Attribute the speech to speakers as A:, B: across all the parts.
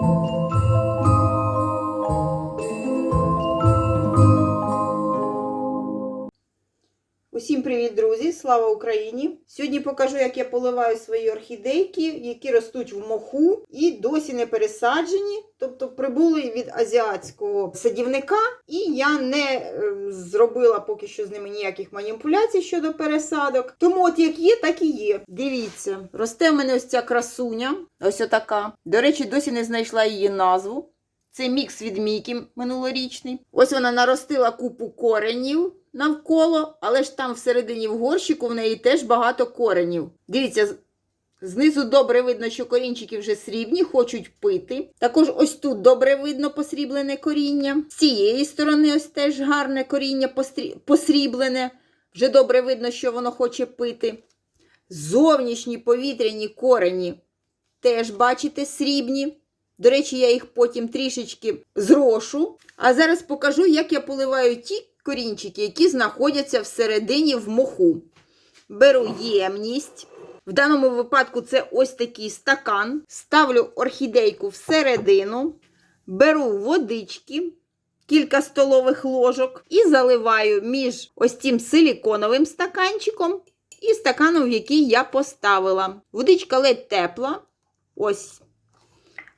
A: Música Усім привіт, друзі! Слава Україні! Сьогодні покажу, як я поливаю свої орхідейки, які ростуть в моху і досі не пересаджені, тобто прибули від азіатського садівника, і я не е, зробила поки що з ними ніяких маніпуляцій щодо пересадок. Тому, от як є, так і є. Дивіться, росте в мене ось ця красуня, ось отака. До речі, досі не знайшла її назву. Це мікс від Мікі минулорічний. Ось вона наростила купу коренів навколо, але ж там всередині в горщику в неї теж багато коренів. Дивіться, знизу добре видно, що корінчики вже срібні, хочуть пити. Також ось тут добре видно посріблене коріння. З цієї сторони ось теж гарне коріння посріблене. Вже добре видно, що воно хоче пити. Зовнішні повітряні корені теж, бачите, срібні. До речі, я їх потім трішечки зрошу. А зараз покажу, як я поливаю ті корінчики, які знаходяться всередині в моху. Беру ємність. В даному випадку це ось такий стакан. Ставлю орхідейку всередину, беру водички, кілька столових ложок і заливаю між ось цим силіконовим стаканчиком і стаканом, який я поставила. Водичка ледь тепла. Ось.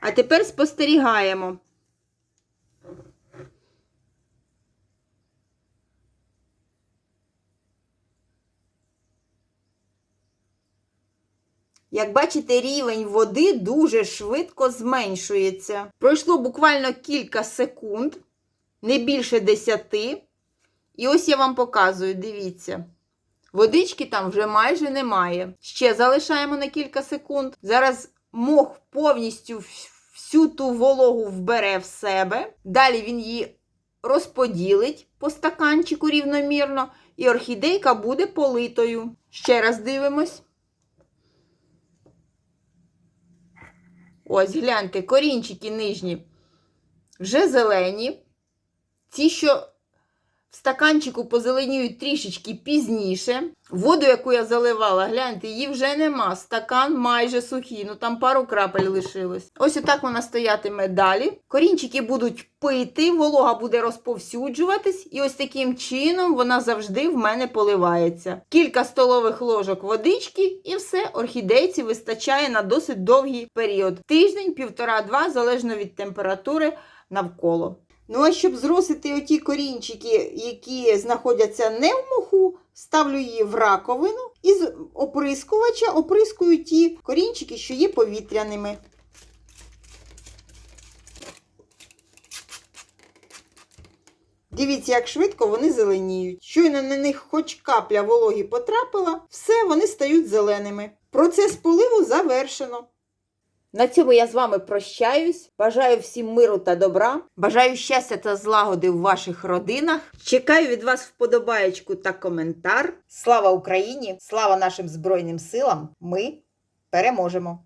A: А тепер спостерігаємо. Як бачите, рівень води дуже швидко зменшується. Пройшло буквально кілька секунд, не більше 10. І ось я вам показую, дивіться. Водички там вже майже немає. Ще залишаємо на кілька секунд. Зараз мох повністю всю ту вологу вбере в себе. Далі він її розподілить по стаканчику рівномірно, і орхідейка буде политою. Ще раз дивимось. Ось, гляньте, корінчики нижні вже зелені. Ті, що в стаканчику позеленіють трішечки пізніше. Воду, яку я заливала, гляньте, її вже нема. Стакан майже сухий, ну там пару крапель лишилось. Ось отак вона стоятиме далі. Корінчики будуть пити, волога буде розповсюджуватись, і ось таким чином вона завжди в мене поливається. Кілька столових ложок водички, і все, орхідейці вистачає на досить довгий період. Тиждень, півтора-два, залежно від температури навколо. Ну, а щоб зросити оті корінчики, які знаходяться не в моху, ставлю її в раковину і з оприскувача оприскую ті корінчики, що є повітряними. Дивіться, як швидко вони зеленіють. Щойно на них хоч капля вологі потрапила, все, вони стають зеленими. Процес поливу завершено. На цьому я з вами прощаюсь. Бажаю всім миру та добра. Бажаю щастя та злагоди в ваших родинах. Чекаю від вас вподобаєчку та коментар. Слава Україні! Слава нашим Збройним силам! Ми переможемо!